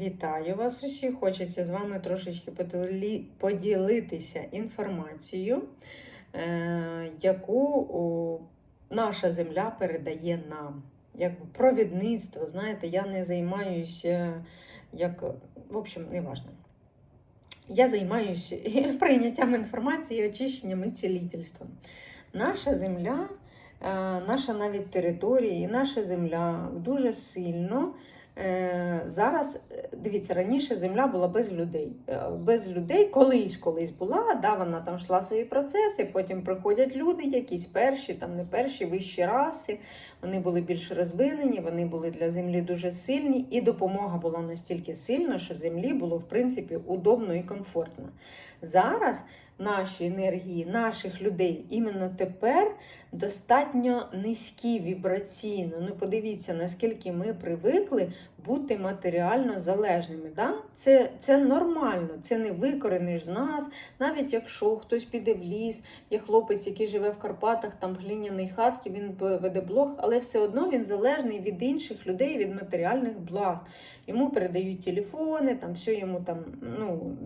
Вітаю вас усіх! Хочеться з вами трошечки поділитися інформацією, е, яку наша земля передає нам. Якби провідництво, знаєте, я не займаюся як. В общем, не важно. Я займаюся прийняттям інформації, очищенням і цілительством. Наша земля, е, наша навіть територія і наша земля дуже сильно. Е, Зараз, е, дивіться, раніше земля була без людей. Е, Без людей колись колись була, да, вона там йшла свої процеси, потім приходять люди, якісь перші, там не перші, вищі раси. Вони були більш розвинені, вони були для землі дуже сильні, і допомога була настільки сильна, що землі було, в принципі, удобно і комфортно. Зараз наші енергії, наших людей іменно тепер достатньо низькі вібраційно. Ну, подивіться, наскільки ми привикли бути матеріально залежними. Да? Це, це нормально, це не викорениш з нас. Навіть якщо хтось піде в ліс, є хлопець, який живе в Карпатах, там в глиняній хатці, він веде блог, але все одно він залежний від інших людей, від матеріальних благ. Йому передають телефони, там все йому там ну,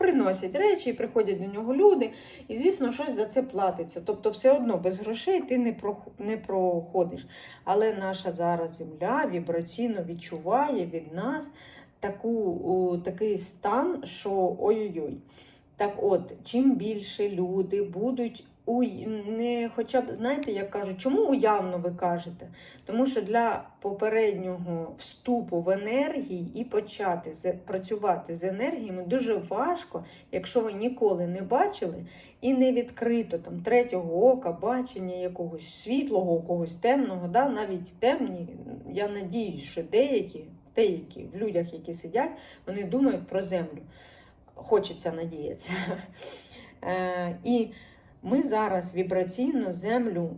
приносять речі, і приходять до нього люди, і, звісно, щось за це платиться. Тобто, все одно без грошей ти не прох- не проходиш. Але наша зараз земля вібраційно відчуває від нас таку, такий стан, що ой-ой-ой. Так от, чим більше люди будуть уй, не хоча б, знаєте, як кажуть, чому уявно ви кажете? Тому що для попереднього вступу в енергії і почати з- працювати з енергіями дуже важко, якщо ви ніколи не бачили і не відкрито там третього ока, бачення якогось світлого, когось темного, да, навіть темні. Я надіюсь, що деякі, деякі в людях, які сидять, вони думають про землю. Хочеться надіятися. Е, і ми зараз вібраційно землю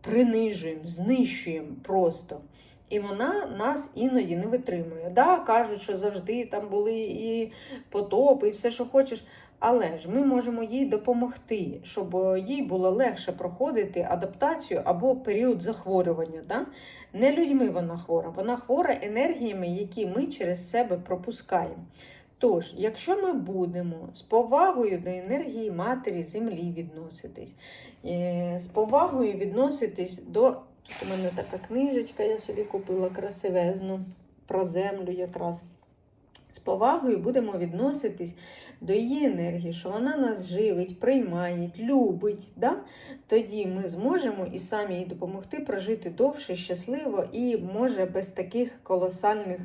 принижуємо, знищуємо просто. І вона нас іноді не витримує. Да, кажуть, що завжди там були і потопи, і все, що хочеш. Але ж ми можемо їй допомогти, щоб їй було легше проходити адаптацію або період захворювання. Да? Не людьми вона хвора, вона хвора енергіями, які ми через себе пропускаємо. Тож, якщо ми будемо з повагою до енергії матері землі відноситись, е, з повагою відноситись до. Тут у мене така книжечка, я собі купила красивезну про землю якраз. З повагою будемо відноситись до її енергії, що вона нас живить, приймає, любить. Да? Тоді ми зможемо і самі їй допомогти прожити довше, щасливо і може без таких колосальних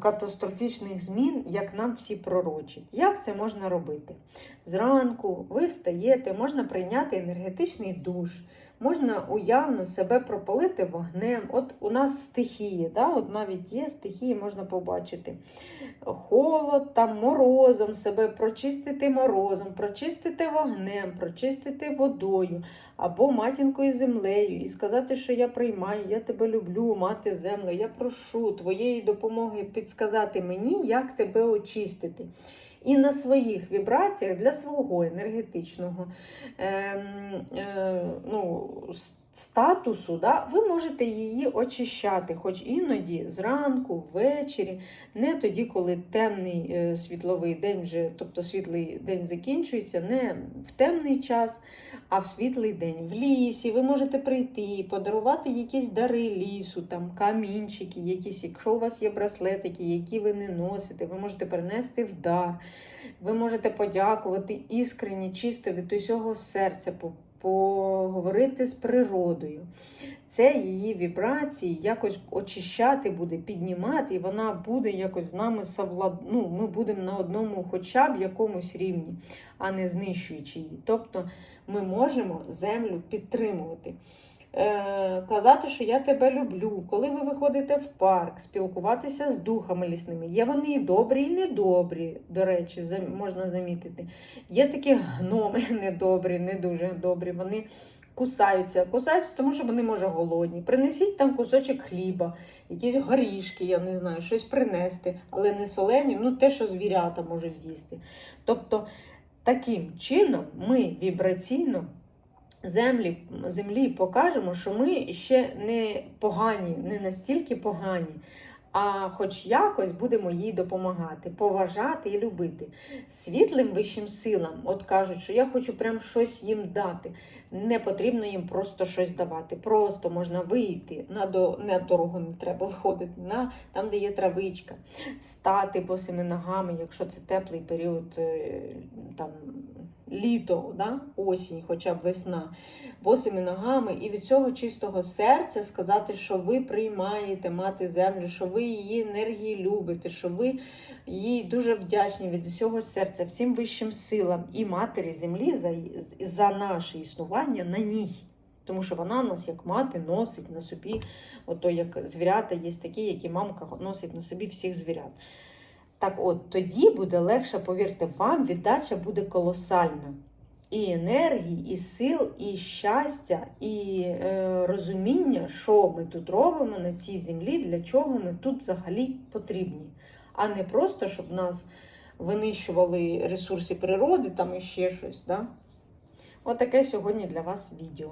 катастрофічних змін, як нам всі пророчать. Як це можна робити? Зранку ви встаєте, можна прийняти енергетичний душ, можна уявно себе пропалити вогнем. От у нас стихії, да? от навіть є стихії, можна побачити. Холод, там, морозом себе прочистити морозом, прочистити вогнем, прочистити водою або матінкою землею і сказати, що я приймаю, я тебе люблю, мати землю, я прошу твоєї допомоги підсказати мені, як тебе очистити. І на своїх вібраціях для свого енергетичного ем, е, ну, статусу, да, ви можете її очищати, хоч іноді зранку, ввечері, не тоді, коли темний е, світловий день вже, тобто світлий день закінчується, не в темний час, а в світлий день. В лісі ви можете прийти, подарувати якісь дари лісу, там камінчики, якісь, якщо у вас є браслетики, які ви не носите, ви можете принести в дар. Ви можете подякувати іскренні, чисто від усього серця, поговорити з природою. Це її вібрації якось очищати буде, піднімати, і вона буде якось з нами совлад... ну, Ми будемо на одному хоча б якомусь рівні, а не знищуючи її. Тобто ми можемо землю підтримувати. Е, казати, що я тебе люблю, коли ви виходите в парк, спілкуватися з духами лісними. Є вони і добрі, і недобрі, до речі, можна замітити. Є такі гноми недобрі, не дуже добрі. Вони кусаються, кусаються, тому що вони, може, голодні. Принесіть там кусочок хліба, якісь горішки, я не знаю, щось принести, але не солені, ну те, що звірята можуть з'їсти. Тобто, таким чином ми вібраційно землі, землі покажемо, що ми ще не погані, не настільки погані, а хоч якось будемо їй допомагати, поважати і любити. Світлим вищим силам, от кажуть, що я хочу прям щось їм дати. Не потрібно їм просто щось давати. Просто можна вийти на до не дорогу не треба виходити, на там, де є травичка, стати босими ногами, якщо це теплий період, е, там літо, да? осінь, хоча б весна, босими ногами, і від цього чистого серця сказати, що ви приймаєте мати землю, що ви її енергії любите, що ви їй дуже вдячні від усього серця, всім вищим силам і матері землі за, за наше існування на ній. Тому що вона нас, як мати, носить на собі, ото як звірята є такі, які мамка носить на собі всіх звірят. Так от, тоді буде легше, повірте, вам віддача буде колосальна. І енергії, і сил, і щастя, і е, розуміння, що ми тут робимо на цій землі, для чого ми тут взагалі потрібні. А не просто, щоб нас винищували ресурси природи там і ще щось. Да? Отаке сьогодні для вас відео.